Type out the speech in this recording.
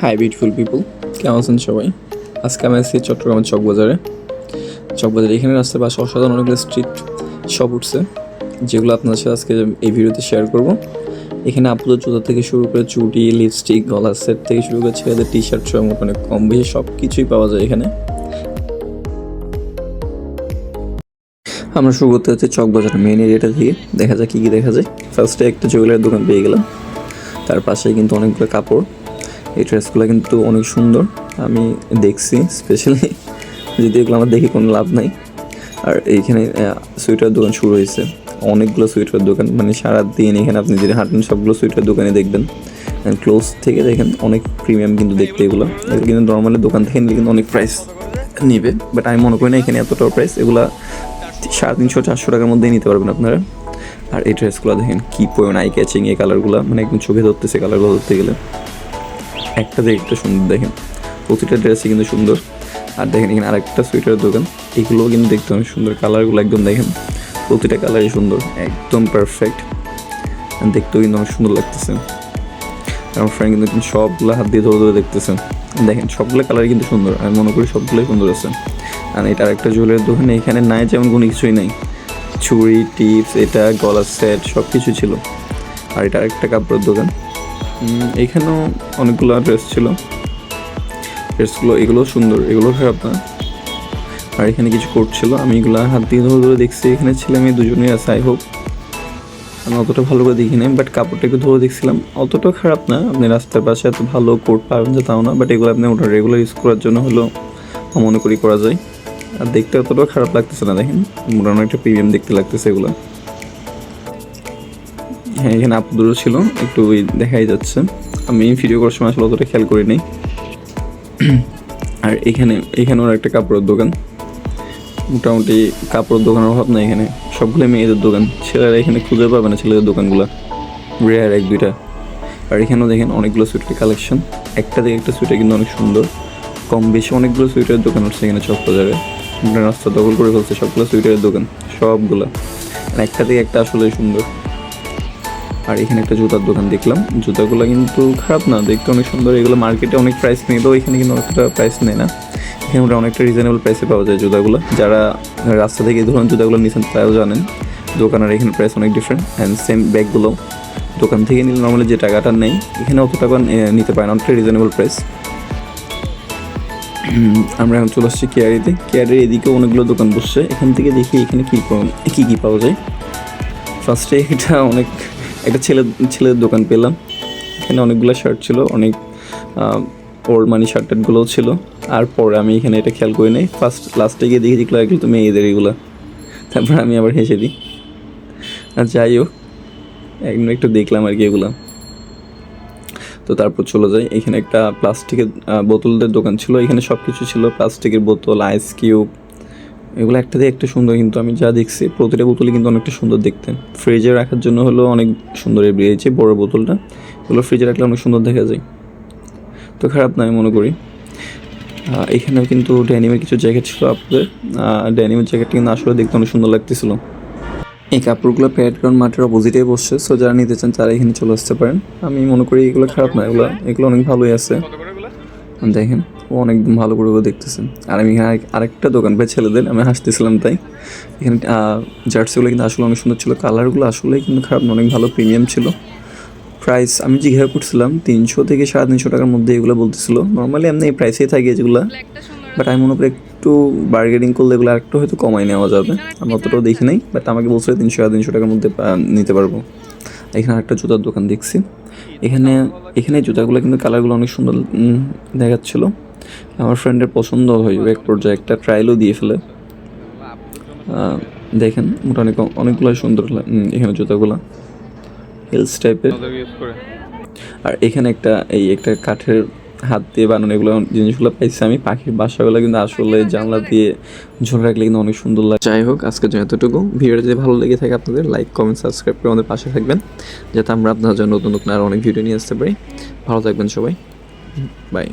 Hi beautiful পিপুল কেমন আছেন সবাই? আজকে আমি আছি চট্টগ্রামের চকবাজারে। চকবাজারে এখানে রাস্তার পাশে অসাধারণ অনেকগুলো স্ট্রিট শপ উঠছে, যেগুলো আপনার সাথে আজকে এই ভিডিওতে শেয়ার করব। এখানে আপুদের জুতা থেকে শুরু করে চুটি লিপস্টিক গলার সেট থেকে শুরু করে ছেলেদের টি শার্ট সহ মোটামুটি কম বেশি সব কিছুই পাওয়া যায় এখানে। আমরা শুরু করতে হচ্ছে চকবাজার মেন এরিয়াটা থেকে। দেখা যায় কী কী দেখা যায়। ফার্স্টে একটা জুয়েলারি দোকান পেয়ে গেলাম। তার পাশে কিন্তু অনেকগুলো কাপড়। এই ড্রেসগুলো কিন্তু অনেক সুন্দর। আমি দেখছি স্পেশালি যদি এগুলো আমার দেখে কোনো লাভ নাই। আর এইখানে সোয়েটার দোকান শুরু হয়েছে। অনেকগুলো সোয়েটার দোকান মানে সারা দিন এখানে আপনি যদি হাঁটেন, সবগুলো সোয়েটার দোকানে দেখবেন। ক্লোজ থেকে দেখেন, অনেক প্রিমিয়াম কিন্তু দেখতে এগুলো। এগুলো কিন্তু নর্মালি দোকান থেকে নিলে কিন্তু অনেক প্রাইস নিবে। বাট আমি মনে করি না এখানে এতটাও প্রাইস এগুলা সাড়ে তিনশো চারশো টাকার মধ্যেই নিতে পারবেন আপনারা। আর এই ড্রেসগুলো দেখেন, কী পরিমাণ আই ক্যাচিং এই কালারগুলো মানে একদম চোখে ধরতেছে কালারগুলো ধরতে গেলে। একটা দেখে একটা সুন্দর, দেখেন। প্রতিটা ড্রেসই কিন্তু সুন্দর। আর দেখেন এখানে আরেকটা সোয়েটারের দোকান। এগুলোও কিন্তু দেখতে অনেক সুন্দর। কালারগুলো একদম দেখেন, প্রতিটা কালারই সুন্দর, একদম পারফেক্ট দেখতেও কিন্তু অনেক সুন্দর লাগতেছে। আমার ফ্রেন্ড কিন্তু সবগুলো হাত দিয়ে ধরে ধরে দেখতেছেন। দেখেন, সবগুলো কালারই কিন্তু সুন্দর। আমি মনে করি সবগুলোই সুন্দর আছে। আর এটা আরেকটা জুয়েলারির দোকানে। এখানে নাই যেমন কোনো কিছুই নাই। ছুরি টিপস, এটা, গলার সেট সব কিছু ছিল। আর এটা আরেকটা কাপড়ের দোকান। উম, এখানেও অনেকগুলো ড্রেস ছিল। ড্রেসগুলো এগুলো সুন্দর এগুলো খারাপ না আর এখানে কিছু কোট ছিল আমি এগুলো হাত দিয়ে ধরে ধরে দেখছি এখানে ছেলে মেয়ে দুজনেই আছে আই হোপ আমি অতটা ভালো করে দেখি নাই বাট কাপড়টা একটু ধরে দেখছিলাম। অতটাও খারাপ না আপনি রাস্তার পাশে এত ভালো কোট পাবেন যে তাও না বাট এগুলো আপনি ওটা রেগুলার ইউজ করার জন্য হলো মনে করি করা যায়। আর দেখতে অতটাও খারাপ লাগতেছে না দেখেন। মোটামুটি একটা প্রিমিয়াম দেখতে লাগতেছে এগুলো। হ্যাঁ এখানে আপুদুরও ছিল, একটু দেখাই যাচ্ছে। আমি ভিডিও করার সময় আসলে অতটা খেয়াল করি নাই আর এখানে এখানে ওর একটা কাপড়ের দোকান। মোটামুটি কাপড়ের দোকানের অভাব নাই এখানে। সবগুলো মেয়েদের দোকান। ছেলেরা এখানে খুঁজে পাবে না ছেলেদের দোকানগুলো। রেয়ার এক দুইটা। আর এখানেও দেখেন অনেকগুলো সুইটার কালেকশন একটা থেকে একটা সুইটার কিন্তু অনেক সুন্দর। কম বেশি অনেকগুলো সুইটারের দোকান হচ্ছে এখানে চক বাজারে। রাস্তা দখল করে ফেলছে সবগুলো সুইটারের দোকান। সবগুলো। একটা থেকে একটা আসলে সুন্দর। আর এখানে একটা জুতার দোকান দেখলাম। জুতাগুলো কিন্তু খারাপ না, দেখতে অনেক সুন্দর। এগুলো মার্কেটে অনেক প্রাইস নিলেও এখানে কিন্তু অনেকটা প্রাইস নেয় না। এখানে অনেকটা রিজনেবল প্রাইসে পাওয়া যায় জুতাগুলো। যারা রাস্তা থেকে ধরুন জুতাগুলো নিচ্ছেন তারাও জানেন, দোকানের এখানে প্রাইস অনেক ডিফারেন্ট অ্যান্ড সেম ব্যাগগুলো দোকান থেকে নিলে নর্মালি যে টাকাটা নেই, এখানে অত টাকা নিতে পারে না অনেকটা রিজনেবল প্রাইস আমরা এখন চলে আসছি কেয়ারিতে কেয়ারির এদিকে অনেকগুলো দোকান বসছে। এখান থেকে দেখি এখানে কী কী কী পাওয়া যায়। ফার্স্টে এটা অনেক একটা ছেলে ছেলেদের দোকান পেলাম। এখানে অনেকগুলো শার্ট ছিল, অনেক ওল্ড মানি শার্ট টার্টগুলোও ছিল। আর পরে আমি এখানে এটা খেয়াল করি নাই। ফার্স্ট লাস্টে গিয়ে দেখি যেগুলো এগুলো তো মেয়েদের এগুলো। তারপর আমি আবার হেসে দিই। আর যাই হোক একদম একটু দেখলাম আর কি এগুলো। তো তারপর চলে যাই। এখানে একটা প্লাস্টিকের বোতলদের দোকান ছিল। এখানে সব কিছু ছিল প্লাস্টিকের বোতল আইস কিউব এগুলো একটা দিয়ে একটা সুন্দর কিন্তু আমি যা দেখছি প্রতিটা বোতলই কিন্তু অনেকটা সুন্দর দেখতে। ফ্রিজে রাখার জন্য হলো অনেক সুন্দর বেরিয়েছে বড় বোতলটা। এগুলো ফ্রিজে রাখলে অনেক সুন্দর দেখা যায়। তো খারাপ না আমি মনে করি। এখানেও কিন্তু ড্যানিমের কিছু জ্যাকেট ছিল আপনাদের। ড্যানিমের জ্যাকেটটা কিন্তু আসলে দেখতে অনেক সুন্দর লাগতেছিল। এই কাপড়গুলো প্যাড গ্রাউন্ড মাঠের অপোজিটে বসছে। সো যারা নিতে চান তারা এখানে চলে আসতে পারেন। আমি মনে করি এগুলো খারাপ না। এগুলো এগুলো অনেক ভালোই আছে। দেখেন। ও অনেকদম ভালো করে দেখতেছে। আর আমি এখানে আরেক- আরেকটা দোকান পাই ছেলেদের, আমি হাসতেছিলাম তাই। এখানে জার্সিগুলো কিন্তু আসলে অনেক সুন্দর ছিল, কালারগুলো আসলেই কিন্তু খারাপ অনেক ভালো প্রিমিয়াম ছিল। প্রাইস, আমি জিজ্ঞাসা করছিলাম, তিনশো থেকে সাড়ে তিনশো টাকার মধ্যে এগুলো বলতেছিল। নর্মালি এমনি এই প্রাইসেই থাকে যেগুলো, বাট আমি মনে করি একটু বার্গেনিং করলে এগুলো আরেকটু হয়তো কমাই নেওয়া যাবে। আমি অতটাও দেখি নাই, বাট আমাকে বলছিল তিনশো সাড়ে তিনশো টাকার মধ্যে নিতে পারব। এখানে একটা জুতার দোকান দেখছি। এখানে এখানে জুতাগুলো কিন্তু কালারগুলো অনেক সুন্দর দেখাচ্ছিল। আমার ফ্রেন্ডের পছন্দ হয়ে এক পর্যায়ে একটা ট্রায়ালও দিয়ে ফেলে। দেখেন মোটামুটি অনেকগুলো সুন্দর এখানে জুতাগুলো হিলস টাইপের আর এখানে একটা এই একটা কাঠের হাত দিয়ে বানানো এগুলো জিনিসগুলো পাইছি আমি। পাখির বাসাগুলো কিন্তু আসলে জানলা দিয়ে ঝোল রাখলে কিন্তু অনেক সুন্দর লাগে। যাই হোক আজকের জন্য এতটুকু ভিডিওটা যদি ভালো লেগে থাকে আপনাদের লাইক কমেন্ট সাবস্ক্রাইব করে আমাদের পাশে থাকবেন। যাতে আমরা আপনার জন্য নতুন নতুন আরও অনেক ভিডিও নিয়ে আসতে পারি। ভালো থাকবেন সবাই। বাই